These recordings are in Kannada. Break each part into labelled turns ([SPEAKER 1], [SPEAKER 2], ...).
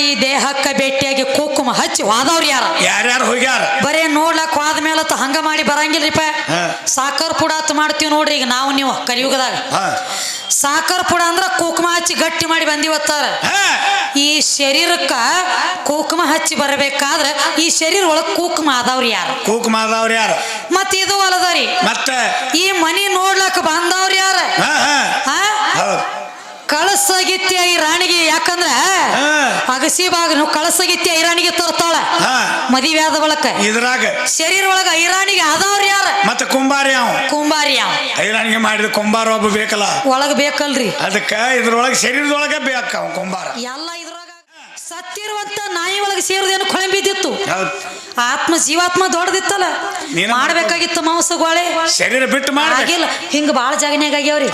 [SPEAKER 1] ಈ ದೇಹಕ್ಕ ಭೇಟಿಯಾಗಿ ಕುಂಕುಮ ಹಚ್ಚಿ ಹೋದವ್ರು ಯಾರ?
[SPEAKER 2] ಯಾರ್ಯಾರು ಹೋಗ್ಯಾರ?
[SPEAKER 1] ಬರೇ ನೋಡ್ಲಕ್ ವಾದ ಮೇಲೆ ಹಂಗ ಮಾಡಿ ಬರಂಗಿಲ್ರಿಪ್ಪ. ಸಾಕರ್ ಪುಡ ಅಂತ ಮಾಡ್ತೀವಿ ನೋಡ್ರಿ ಈಗ ನಾವು ನೀವು ಕಲಿಯುಗದಾಗ. ಸಾಕರ್ ಪುಡ ಅಂದ್ರ ಕುಂಕುಮ ಹಚ್ಚಿ ಗಟ್ಟಿ ಮಾಡಿ ಬಂದಿವತ್ತಾರ. ಈ ಶರೀರಕ್ಕ ಕುಕುಮ ಹಚ್ಚಿ ಬರಬೇಕಾದ್ರ ಈ ಶರೀರ ಒಳಗ್ ಕುಂಕುಮ ಆದವ್ರು ಯಾರು?
[SPEAKER 2] ಕುಕುಮ ಆದವ್ರು ಯಾರು?
[SPEAKER 1] ಮತ್ತೆ ಇದು ಅಲ್ಲದರಿ
[SPEAKER 2] ಮತ್ತೆ?
[SPEAKER 1] ಈ ಮನಿ ನೋಡ್ಲಕ್ ಬಂದವ್ರು ಯಾರ?
[SPEAKER 2] ಹಾ? ಹೌದು.
[SPEAKER 1] ಕಳಸಗಿತ್ಯ ಈ ರಾಣಿಗೆ ಯಾಕಂದ್ರ. ಅಗಸಿ ಬಾಗ ನೀವು ಕಳಸಗಿತ್ಯ ಐರಾಣಿಗೆ ತರ್ತಾಳ. ಮದುವೆ ಆದ ಬಳಕ.
[SPEAKER 2] ಇದ್ರಾಗ.
[SPEAKER 1] ಶರೀರ ಒಳಗ ಐರಾಣಿಗೆ ಆದವ್ರ ಯಾರ?
[SPEAKER 2] ಮತ್ತೆ ಕುಂಬಾರಿ ಅವ.
[SPEAKER 1] ಕುಂಬಾರಿ ಅವ.
[SPEAKER 2] ಐರಾಣಿಗೆ ಮಾಡಿದ ಕುಂಬಾರ ಒಬ್ಬ ಬೇಕಲ್ಲ.
[SPEAKER 1] ಒಳಗ ಬೇಕಲ್ರಿ.
[SPEAKER 2] ಅದಕ್ಕ ಇದ್ರೊಳಗೆ ಶರೀರದೊಳಗ ಬೇಕ ಕುಂಬಾರ.
[SPEAKER 1] ಎಲ್ಲ ಇದ್ರೊಳಗ ಸತ್ತಿರುವಂತ ನಾಯಿ ಒಳಗೆ ಸೇರಿದೇನು ಕೊಳೆ ಬಿದ್ದಿತ್ತು ಆತ್ಮ ಜೀವಾತ್ಮ ದೊಡ್ಡದಿತ್ತಲ್ಲ?
[SPEAKER 2] ಮಾಡ್ಬೇಕಾಗಿತ್ತು
[SPEAKER 1] ಮಾಡ್ಬೇಕಾಗಿತ್ತು ಮಾಂಸಗೋಳೆ
[SPEAKER 2] ಶರೀರ ಬಿಟ್ಟು ಮಾಡಿ
[SPEAKER 1] ಆಗಿಲ್ಲ. ಹಿಂಗ ಬಾಳ ಜಾಗನ್ಯಾಗ ಆಗ್ಯಾವ್ರಿ.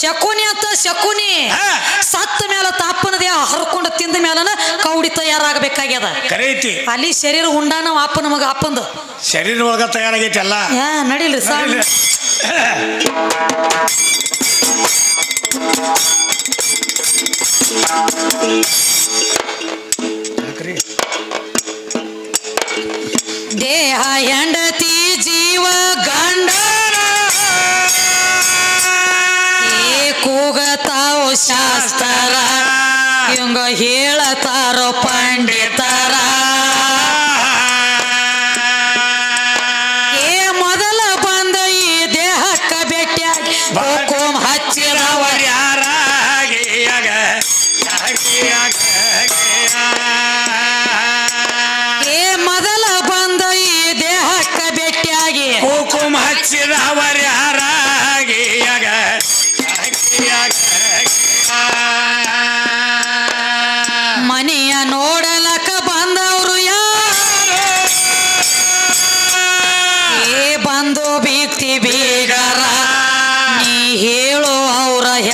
[SPEAKER 1] ಶಕುನಿ ಅಂತ ಶಕುನಿ.
[SPEAKER 2] ಹಾ.
[SPEAKER 1] ಸತ್ತ ಮೇಲೆ ತಾಪನ ದೇಹ ಹರ್ಕೊಂಡು ತಿಂದ ಮೇಲನ ಕೌಡಿ ತಯಾರಾಗಬೇಕಾಗ್ಯದ. ಅಲ್ಲಿ ಶರೀರ ಉಂಡಾನ ಅಪ್ಪ ಮಗ ಅಪ್ಪಂದು.
[SPEAKER 2] ಶರೀರ ಒಳಗ ತಯಾರಾಗೈತಲ್ಲ? ನಡೀಲಿ
[SPEAKER 1] ಯಾ Thank
[SPEAKER 2] you.
[SPEAKER 1] ದೇಹ ಹೆಂಡತಿ ಜೀವ ಗಂಡ ಏ ಕೂಗತಾವು ಶಾಸ್ತ್ರ ಹಿಂಗ ಹೇಳತಾರೋ ಪಂಡಿತರ.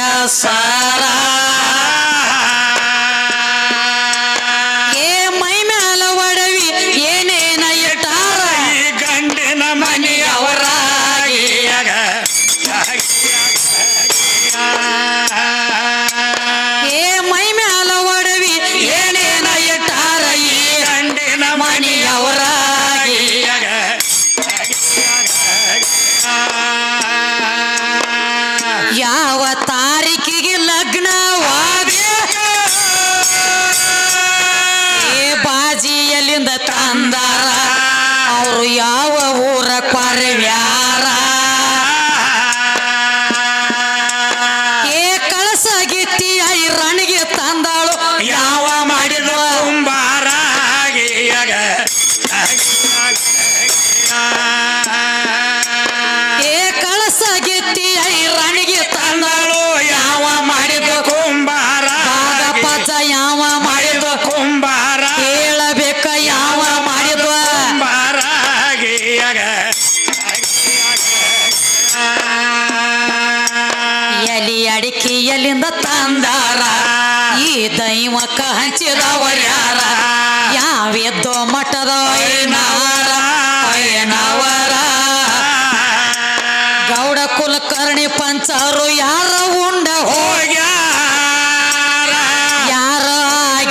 [SPEAKER 1] ಅವರ ಅವರು ಯಾವ ಊರ ಕೊರವ್ಯಾರ ಎಲ್ಲಿಂದ ತಂದಾರ. ಈ ದೈವಕ ಹಂಚಿದವರು ಯಾರ ಯಾವೆದ್ದೋ ಮಠದ ಗೌಡ ಕುಲಕರ್ಣಿ ಪಂಚರು ಯಾರ ಉಂಡ ಹೋಗ್ಯ ಯಾರ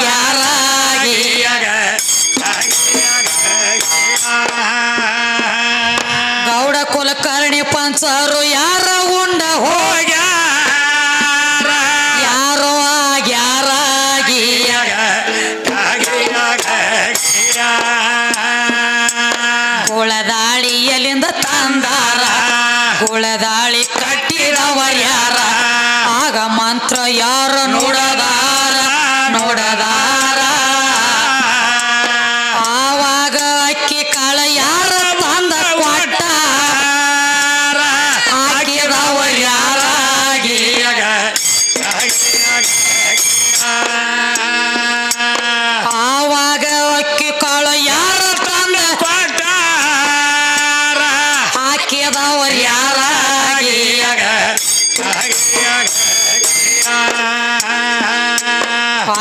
[SPEAKER 1] ಯಾರಾಗಿ ಗೌಡ ಕುಲಕರ್ಣಿ ಪಂಚರು ಗುಳದಾಳಿ ಕಟ್ಟಿರವ ಯಾರ ಆಗ ಮಂತ್ರ ಯಾರ ನೋಡದಾರ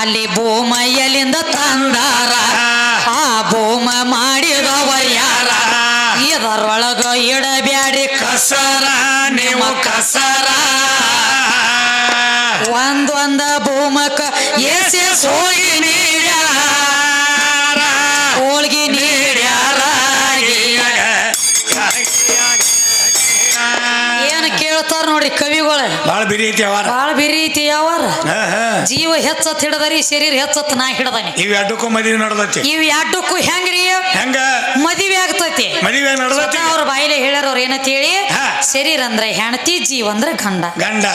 [SPEAKER 1] ಅಲ್ಲಿ ಭೂಮ ತಂದಾರ. ಆ ಭೂಮ ಮಾಡಿದವ ಯಾರ ಇದರೊಳಗ ಇಡಬ್ಯಾಡಿ ಕಸರ
[SPEAKER 2] ನೀವು ಕಸರ.
[SPEAKER 1] ಒಂದೊಂದ ಭೂಮಕ ಎಸ್ ಎಸ್
[SPEAKER 2] ಹೋಗಿ ನೀಡ್ಯಾರ
[SPEAKER 1] ನೋಡ್ರಿ ಕವಿಗಳ.
[SPEAKER 2] ಬಾಳ ಬಿರಿ ಐತಿ ಅವಾರ
[SPEAKER 1] ಬಾಳ ಬೇರೆ ಐತಿ ಯಾವಾರ. ಜೀವ ಹೆಚ್ಚತ್ ಹಿಡದರಿ ಶರೀರ ಹೆಚ್ಚತ್ ನಾ ಹಿಡದನಿ.
[SPEAKER 2] ಇವ್ ಎರಡಕ್ಕೂ ಮದುವೆ ನಡ್ದೈತಿ.
[SPEAKER 1] ಇವ್ ಎರಡಕ್ಕೂ ಹೆಂಗ್ರಿ?
[SPEAKER 2] ಹೆಂಗ?
[SPEAKER 1] ಮದುವೆ ಆಗ್ತೈತಿ.
[SPEAKER 2] ಮದುವೆ ನಡೆದತಿ?
[SPEAKER 1] ಅವ್ರ ಬಾಯಿಲೆ ಹೇಳ್ಯಾರ ಅವ್ರ ಏನಂತ ಹೇಳಿ. ಶರೀರ ಅಂದ್ರೆ ಹೆಣತಿ ಜೀವ ಅಂದ್ರೆ ಗಂಡ.
[SPEAKER 2] ಗಂಡ.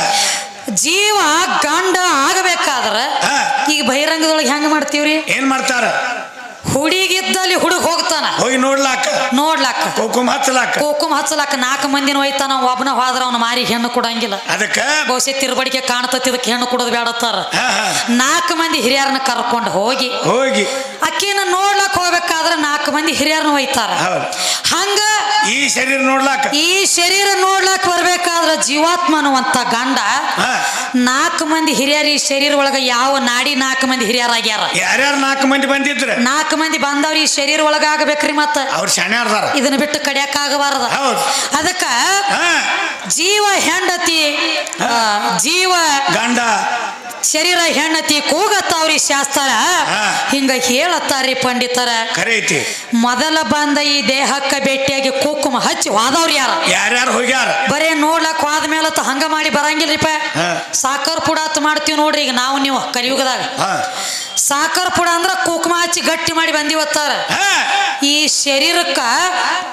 [SPEAKER 1] ಜೀವ ಗಂಡ ಆಗಬೇಕಾದ್ರ. ಈಗ ಬಹಿರಂಗದೊಳಗೆ ಹೆಂಗ ಮಾಡ್ತೀವ್ರಿ?
[SPEAKER 2] ಏನ್ ಮಾಡ್ತಾರ?
[SPEAKER 1] ಹುಡುಗಿದ್ದಲ್ಲಿ ಹುಡುಗ ಹೋಗ್ತಾನ.
[SPEAKER 2] ಹೋಗಿ ನೋಡ್ಲಾಕ.
[SPEAKER 1] ನೋಡ್ಲಾಕ.
[SPEAKER 2] ಕುಂಕುಮ ಹಚ್ಚಲಾಕ.
[SPEAKER 1] ಕುಂಕುಮ ಹಚ್ಚಲಾಕ ನಾಲ್ಕು ಮಂದಿನ ಒಯ್ತಾನ ಒಬ್ಬನ ಹೋದ್ರ ಅವನ ಮಾರಿ ಹೆಣ್ಣು ಕೊಡಂಗಿಲ್ಲ.
[SPEAKER 2] ಅದಕ್ಕ?
[SPEAKER 1] ಬಹುಶಃ ತಿರುಬಡಿಕೆ ಕಾಣ್ತತಿ ಇದಕ್ಕೆ ಹೆಣ್ಣು ಕೊಡೋದು ಬೇಡತ್ತಾರ. ನಾಲ್ಕು ಮಂದಿ ಹಿರಿಯರನ್ನ ಕರ್ಕೊಂಡು ಹೋಗಿ.
[SPEAKER 2] ಹೋಗಿ.
[SPEAKER 1] ಅಕ್ಕಿನ ನೋಡ್ಲಾಕ್ ಹೋಗ್ಬೇಕಾದ್ರೆ ನಾಲ್ಕು ಮಂದಿ ಹಿರಿಯರನ್ನ
[SPEAKER 2] ಹೋಯ್ತಾರ
[SPEAKER 1] ಹಂಗ
[SPEAKER 2] ಈ ಶರೀರ ನೋಡ್ಲಾಕ.
[SPEAKER 1] ಈ ಶರೀರ ನೋಡ್ಲಾಕ್ ಬರ್ಬೇಕಾದ್ರ ಜೀವಾತ್ಮ ಅನ್ನುವಂತ ಗಂಡ. ನಾಲ್ಕು ಮಂದಿ ಹಿರಿಯರ ಈ ಶರೀರ ಒಳಗ ಯಾವ ನಾಡಿ ನಾಲ್ಕು ಮಂದಿ ಹಿರಿಯರಾಗ್ಯಾರ?
[SPEAKER 2] ಯಾರ್ಯಾರು ನಾಲ್ಕು ಮಂದಿ ಬಂದಿದ್ರ?
[SPEAKER 1] ನಾಲ್ಕು ಮಂದಿ ಬಂದವ್ರು ಈ ಶರೀರ ಒಳಗ ಆಗ್ಬೇಕ್ರಿ ಮತ್ತ.
[SPEAKER 2] ಅವ್ರ ಶಾಣೆ
[SPEAKER 1] ಇದನ್ನ ಬಿಟ್ಟು ಕಡಿಯಕ್ ಆಗಬಾರದ.
[SPEAKER 2] ಹೌದು.
[SPEAKER 1] ಅದಕ್ಕ ಜೀವ ಹೆಂಡತಿ ಜೀವ
[SPEAKER 2] ಗಂಡ.
[SPEAKER 1] ಶರೀರ ಹೆಂಡತಿ ಕೂಗತ್ತಾವ್ರಿ ಶಾಸ್ತ್ರ. ಹಿಂಗ ಹೇಳತ್ತಾರಿ ಪಂಡಿತರ.
[SPEAKER 2] ಕರೈತಿ.
[SPEAKER 1] ಮೊದಲ ಬಂದ ಈ ದೇಹಕ್ಕ ಭೇಟಿಯಾಗಿ ಕುಕುಮ ಹಚ್ಚಿ ಹೋದವ್ರು ಯಾರ?
[SPEAKER 2] ಯಾರ್ಯಾರು ಹೋಗ್ಯಾರ?
[SPEAKER 1] ಬರೇ ನೋಡ್ಲಕ್ ಹೋದ ಮೇಲೆ ಹಂಗ ಮಾಡಿ ಬರಂಗಿಲ್ರಿಪ್ಪ
[SPEAKER 2] ಹಾ.
[SPEAKER 1] ಸಾಕರ್ ಪುಡಾತ್ ಮಾಡ್ತೀವಿ ನೋಡ್ರಿ ಈಗ ನಾವು ನೀವು ಕಲಿಯುಗದಾಗ. ಸಾಕರ್ ಪುಡ ಅಂದ್ರ ಕುಂಕುಮ ಹಚ್ಚಿ ಗಟ್ಟಿ ಮಾಡಿ ಬಂದಿವತ್ತಾರ. ಈ ಶರೀರಕ್ಕ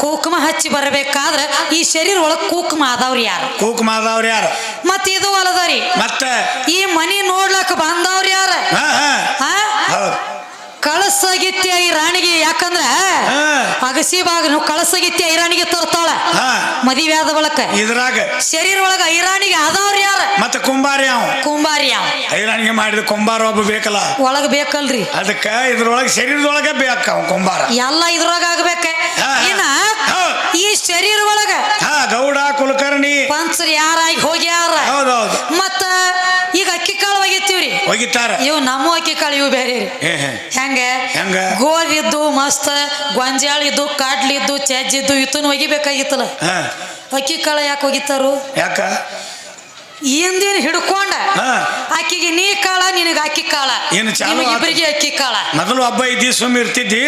[SPEAKER 1] ಕುಂಕುಮ ಹಚ್ಚಿ ಬರಬೇಕಾದ್ರ ಈ ಶರೀರ ಒಳಗ್ ಕುಂಕುಮ ಅದಾವ್ರಿ ಯಾರು?
[SPEAKER 2] ಕುಂಕುಮ ಅದಾವ್ರ ಯಾರು?
[SPEAKER 1] ಮತ್ ಇದು ಅಲ್ಲದರಿ
[SPEAKER 2] ಮತ್ತ?
[SPEAKER 1] ಈ ಮನಿ ನೋಡ್ಲಕ್ ಬಂದವ್ರ ಯಾರ?
[SPEAKER 2] ಹಾ ಹಾ.
[SPEAKER 1] ಹಾ?
[SPEAKER 2] ಹೌದು.
[SPEAKER 1] ಕಳಸಗಿತ್ಯ ಈ ರಾಣಿಗೆ ಯಾಕಂದ್ರ
[SPEAKER 2] ಹಾ.
[SPEAKER 1] ಅಗಸಿ ಬಾಗ ಕಳಸಗಿತ್ಯ ಐರಾಣಿಗೆ ತರ್ತಾಳ. ಮದುವೆ ಆದ ಬಳಕ.
[SPEAKER 2] ಇದ್ರಾಗ?
[SPEAKER 1] ಶರೀರ ಒಳಗ ಐರಾಣಿಗೆ ಅದಾವ್ರ ಯಾರ?
[SPEAKER 2] ಮತ್ತ ಕುಂಬಾರಿ ಅವ.
[SPEAKER 1] ಕುಂಬಾರಿ ಅವ.
[SPEAKER 2] ಐರಾಣಿಗೆ ಮಾಡಿದ ಕುಂಬಾರ ಒಬ್ಬ ಬೇಕಲ್ಲ?
[SPEAKER 1] ಒಳಗ ಬೇಕಲ್ರಿ.
[SPEAKER 2] ಅದಕ್ಕ ಇದ್ರೊಳಗೆ ಶರೀರದೊಳಗೆ ಬೇಕ ಕುಂಬಾರ.
[SPEAKER 1] ಎಲ್ಲ ಇದ್ರೊಳಗ ಆಗ್ಬೇಕ.
[SPEAKER 2] ಹಾ.
[SPEAKER 1] ಈ ಶರೀರ ಒಳಗ
[SPEAKER 2] ಹಾ ಗೌಡ ಕುಲಕರ್ಣಿ.
[SPEAKER 1] ಪಂಚರ್ ಯಾರಾಗಿ ಹೋಗ್ಯಾರ?
[SPEAKER 2] ಹೌದೌದು.
[SPEAKER 1] ಮತ್ತ ಈಗ ಅಕ್ಕಿ ಕಾಳು ಒಗಿತೀವ್ರಿ.
[SPEAKER 2] ಒಗಿತಾರ.
[SPEAKER 1] ಇವು ನಮ್ಮ ಅಕ್ಕಿ ಕಾಳು ಇವು ಬೇರೆ ರೀ.
[SPEAKER 2] ಹೇ.
[SPEAKER 1] ಹೆಂಗ?
[SPEAKER 2] ಹೆಂಗ?
[SPEAKER 1] ಗೋಧಿದ್ದು ಮಸ್ತ್ ಗೊಂಜಾಳ ಇದ್ದು ಕಾಡ್ಲಿದ್ದು ಚಜ್ಜಿದ್ದು ಇತ್ತನ ಒಗಿಬೇಕಾಗಿತ್ತಲ್ಲ.
[SPEAKER 2] ಹಾ.
[SPEAKER 1] ಅಕ್ಕಿ ಕಾಳು ಯಾಕೆ ಒಗಿತಾರು?
[SPEAKER 2] ಯಾಕ?
[SPEAKER 1] ಹಿಂದಿನ ಹಿಡ್ಕೊಂಡ?
[SPEAKER 2] ಅಕ್ಕಿಗೆ
[SPEAKER 1] ಆಕಿಗೆ ನೀ ಕಾಳ ನಿನಗ ಅಕ್ಕಿ ಕಾಳ.
[SPEAKER 2] ಏನು ಚಾಲು ಆತು?
[SPEAKER 1] ಇಬ್ಬರಿಗೆ ಅಕ್ಕಿ ಕಾಳ.
[SPEAKER 2] ಮೊದಲು ಹಬ್ಬ ಇದ್ದಿ ಸುಮ್ಮ ಇರ್ತಿದ್ದಿ?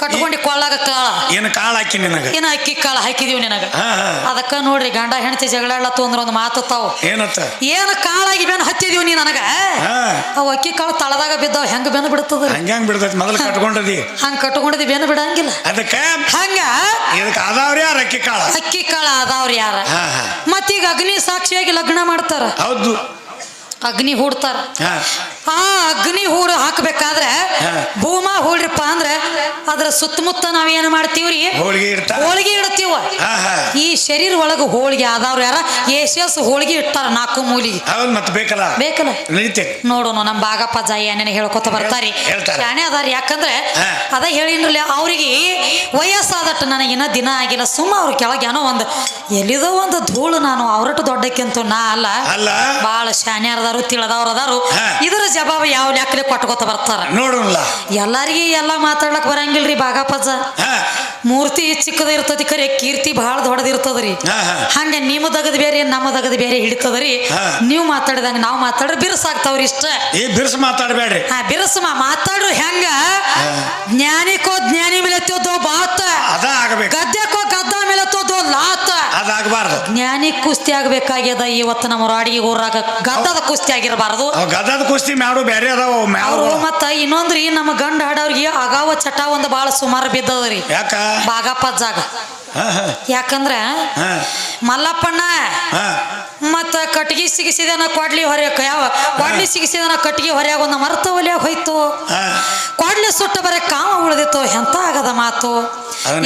[SPEAKER 1] ಕಟ್ಕೊಂಡು ಕೊಳ್ಳಾಗ ಕಾಳ.
[SPEAKER 2] ಏನು ಕಾಳು ಹಾಕಿ ನಿನಗ?
[SPEAKER 1] ಏನು ಅಕ್ಕಿ ಕಾಳ ಹಾಕಿದೀವಿ ನಿನಗ?
[SPEAKER 2] ಹಾ ಹಾ.
[SPEAKER 1] ಅದಕ್ಕ ನೋಡ್ರಿ ಗಂಡ ಹೆಂಡತಿ ಜಗಳಾಡ್ಲತ್ತು ಅಂದ್ರ ಒಂದು ಮಾತು ತಾವು
[SPEAKER 2] ಏನತ್ತ?
[SPEAKER 1] ಏನು ಕಾಳಾಗಿ ಬೆನ್ ಹತ್ತಿದೀವಿ ನೀ ನನಗ?
[SPEAKER 2] ಹಾ.
[SPEAKER 1] ಅವು ಅಕ್ಕಿ ಕಾಳು ತಳದಾಗ ಬಿದ್ದಾವ ಹೆಂಗ ಬೆನ್ ಬಿಡ್ತದ
[SPEAKER 2] ಹಂಗ್ಯಾಂಗ್ ಬಿಡ್ತೈತಿ? ಮೊದಲು ಕಟ್ಕೊಂಡದಿ.
[SPEAKER 1] ಹಂಗ ಕಟ್ಕೊಂಡಿದಿ ಬೆನ್ ಬಿಡಂಗಿಲ್ಲ.
[SPEAKER 2] ಅದಕ್ಕ?
[SPEAKER 1] ಹಂಗ?
[SPEAKER 2] ಇದಕ್ಕೆ ಅದಾವ್ರಿ ಯಾರ ಅಕ್ಕಿ ಕಾಳ?
[SPEAKER 1] ಅಕ್ಕಿ ಕಾಳ ಅದಾವ್ರಿ ಯಾರ?
[SPEAKER 2] ಹಾ ಹಾ.
[SPEAKER 1] ಮತ್ತೀಗ ಅಗ್ನಿ ಸಾಕ್ಷಿಯಾಗಿ ಲಗ್ನ ಮಾಡ್ತಾರ.
[SPEAKER 2] ಹೌದು.
[SPEAKER 1] ಅಗ್ನಿ ಹೂಡ್ತಾರ.
[SPEAKER 2] ಹಾ.
[SPEAKER 1] ಆ ಅಗ್ನಿ ಹೂಳು ಹಾಕ್ಬೇಕಾದ್ರೆ. ಭೂಮ ಹೂಳ್ರಿಪ್ಪ ಅಂದ್ರೆ ಅದ್ರ ಸುತ್ತಮುತ್ತ ನಾವೇನ್ ಮಾಡ್ತೀವ್ರಿ?
[SPEAKER 2] ಹೋಳಿಗೆ ಇಡ್ತಾರ.
[SPEAKER 1] ಹೋಳಿಗೆ ಇಡ್ತೀವ. ಈ ಶರೀರ ಒಳಗ ಹೋಳಿಗೆ ಆದವ್ರು ಯಾರ? ಏಸಸ್ ಹೋಳಿಗೆ ಇಡ್ತಾರ ನಾಲ್ಕು ಮೂಲಿ
[SPEAKER 2] ಹೌದು ಬೇಕಲ್ಲ?
[SPEAKER 1] ಬೇಕಲ್ಲ?
[SPEAKER 2] ನಡೀತೆ
[SPEAKER 1] ನೋಡೋಣ ನಮ್ಮ ಬಾಗಪ್ಪ ಜಾಯಿ ಏನೇನು ಹೇಳ್ಕೊತ ಬರ್ತಾರಿ. ಶಾಣೆ ಅದಾರ ಯಾಕಂದ್ರೆ. ಅದ ಹೇಳಿನ್ರಲ್ಲ ಅವ್ರಿಗೆ ವಯಸ್ಸಾದಟ್ಟು ನನಗಿನ ದಿನ ಆಗಿಲ್ಲ. ಸುಮ್ಮ ಅವ್ರ ಕೆಳಗೆ ಏನೋ ಒಂದು ಎಲ್ಲಿದೋ ಒಂದು ಧೂಳು ನಾನು ಅವ್ರಟ್ಟು ದೊಡ್ಡಕ್ಕಿಂತ ನಾ ಅಲ್ಲ.
[SPEAKER 2] ಅಲ್ಲ.
[SPEAKER 1] ಬಾಳ ಶಾನ್ಯಾರದಾರು ತಿಳದವ್ರು ಅದಾರು
[SPEAKER 2] ಹಾ.
[SPEAKER 1] ಇದರ ಜವಾಬು ಯಾವ ಲೆಕ್ಕಲೆ ಕೊಟ್ಕೋತ ಬರ್ತಾರ?
[SPEAKER 2] ನೋಡೋಣ
[SPEAKER 1] ಎಲ್ಲಾರಿಗೆ ಎಲ್ಲ ಮಾತಾಡ್ಲಕ್ ಬರಂಗಿಲ್ರಿ
[SPEAKER 2] ಬಾಗಾಪಜ್ಜ
[SPEAKER 1] ಮೂರ್ತಿ ಚಿಕ್ಕದ ಇರ್ತತಿ ಖರೆ ಕೀರ್ತಿ ಬಹಳ ದೊಡ್ಡದಿರ್ತದ್ರಿ. ಹಂಗ ನಿಮ್ಮ ದಗದ್ ಬೇರೆ ನಮ್ಮ ದಗದ್ ಬೇರೆ ಹಿಡಿತದ್ರಿ. ನೀವು ಮಾತಾಡಿದಂಗ ನಾವು ಮಾತಾಡ್ರಿ ಬಿರುಸಾಗ್ತಾವ್ರಿ ಇಷ್ಟ.
[SPEAKER 2] ಈ ಬಿರುಸು ಮಾತಾಡಬೇಡ್ರಿ.
[SPEAKER 1] ಹಾ ಬಿರುಸು ಮಾತಾಡ್ರು ಹೆಂಗ? ಜ್ಞಾನಿಕೋ ಜ್ಞಾನಿ ಮೇಲೆ ತೋದೋ ಬಾತ.
[SPEAKER 2] ಅದ ಆಗಬೇಕು.
[SPEAKER 1] ಗದ್ದೆಕೋ ಗದ್ದ ಮೇಲೆ ತೋದೋ ಲಾತ.
[SPEAKER 2] ಅದಾಗಬಾರ್ದು.
[SPEAKER 1] ಜ್ಞಾನಿ ಕುಸ್ತಿ ಆಗ್ಬೇಕಾಗ್ಯದ ಇವತ್ತು ನಮ್ಮ ರಾಡಿಗೆ ಊರಾಗ. ಗದ್ದದ ಕುಸ್ತಿ ಆಗಿರಬಾರ್ದು.
[SPEAKER 2] ಗದ್ದದ ಗದದ ಕುಸ್ತಿ ಮ್ಯಾಡು ಬೇರೆ ಅದಾವ ಅವ್ ಮ್ಯಾವು
[SPEAKER 1] ಅವರು ಮತ್ತ ಇನ್ನೊಂದ್ರಿ ನಮ್ಮ ಗಂಡ ಹಾಡವ್ರಿಗೆ ಅಗಾವ ಚಟ ಒಂದು ಬಾಳ ಸುಮಾರು ಬಿದ್ದದ್ರಿ.
[SPEAKER 2] ಯಾಕ?
[SPEAKER 1] ಬಾಗಪ್ಪ ಜಾಗ. ಯಾಕಂದ್ರ ಮಲ್ಲಪ್ಪಣ್ಣ ಮತ್ತ ಕಟ್ಗಿ ಸಿಗಿಸಿದನ ಕೊಡ್ಲಿ ಹೊರ್ಯಾಕ ಯಾವ ಕೊಡ್ಲಿ ಸಿಗಿಸಿದನ ಕಟ್ಗಿ ಹೊರ್ಯಾಗ ಒಂದು ಮರ್ತ ಒಲಿಯಾಗ ಹೋಯ್ತು. ಕೊಡ್ಲಿ ಸುಟ್ಟ ಬರೇ ಕಾಮ ಉಳಿದಿತ್ತು ಎಂತ ಆಗದ ಮಾತು?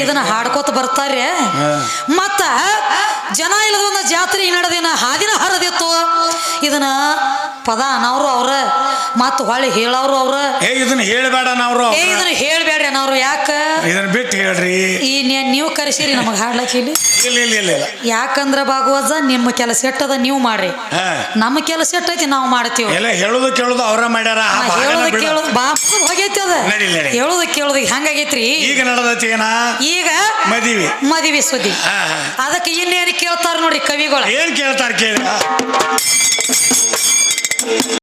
[SPEAKER 1] ಇದನ್ನ ಹಾಡ್ಕೋತ ಬರ್ತಾರೆ. ಮತ್ತ ಜನ ಇಲ್ಲದೊಂದು ಜಾತ್ರೆ ನಡೆದಿನ ಹಾದಿನ ಹರದಿತ್ತು. ಇದನ್ನ ಪದ ಅನ್ನೋರು ಅವ್ರ ಮತ್ತ ಹೊಳ್ಳಿ ಹೇಳೋರು ಅವ್ರ.
[SPEAKER 2] ಇದನ್ನ ಹೇಳ್ಬೇಡ ನಾವ್ರು
[SPEAKER 1] ಏ ಇದನ್ನ ಹೇಳ್ಬೇಡ್ರಿ ಯಾಕ?
[SPEAKER 2] ಇದನ್ನ ಬಿಟ್ಟು ಹೇಳ್ರಿ.
[SPEAKER 1] ಈ ನೀವು ಕರೆಸಿರಿ ನಮಗ್ ಹಾಡ್ಲಕ್ಕೆ ಇಲ್ಲಿ
[SPEAKER 2] ಇಲ್ಲ ಇಲ್ಲ ಇಲ್ಲ ಇಲ್ಲ.
[SPEAKER 1] ಯಾಕಂದ್ರ ಭಾಗವತ ನಿಮ್ಮ ಕೆಲಸ ಎಟ್ಟದ ನೀವು ಮಾಡ್ರಿ.
[SPEAKER 2] ಹಾ.
[SPEAKER 1] ನಮ್ಮ ಕೆಲಸ ಎಟ್ಟೈತಿ ನಾವು ಮಾಡ್ತೀವಿ.
[SPEAKER 2] ಎಲ್ಲ ಹೇಳುದು ಕೇಳುದು ಅವ್ರ ಮಾಡ್ಯಾರ ಆ
[SPEAKER 1] ಕೇಳುದು
[SPEAKER 2] ಭಾಗನ
[SPEAKER 1] ಹೇಳೋದು
[SPEAKER 2] ಬಿಡು.
[SPEAKER 1] ಕೇಳೋದು ಬಾ ಹೋಗೈತಿ ಅದ.
[SPEAKER 2] ನಡಿ, ನಡಿ.
[SPEAKER 1] ಹೇಳೋದು ಕೇಳೋದು ಹಂಗಾಗೈತ್ರಿ.
[SPEAKER 2] ಈಗ ಮದುವೆ ಏನ?
[SPEAKER 1] ಈಗ
[SPEAKER 2] ಮದಿವಿ.
[SPEAKER 1] ಮದುವೆ ಸುದ್ದಿ.
[SPEAKER 2] ಹಾ ಹಾ.
[SPEAKER 1] ಅದಕ್ಕೆ ಇನ್ನೇನು ಕೇಳ್ತಾರ ನೋಡಿ ಕವಿಗಳು.
[SPEAKER 2] ಏನ್ ಕೇಳ್ತಾರ ಕೇಳ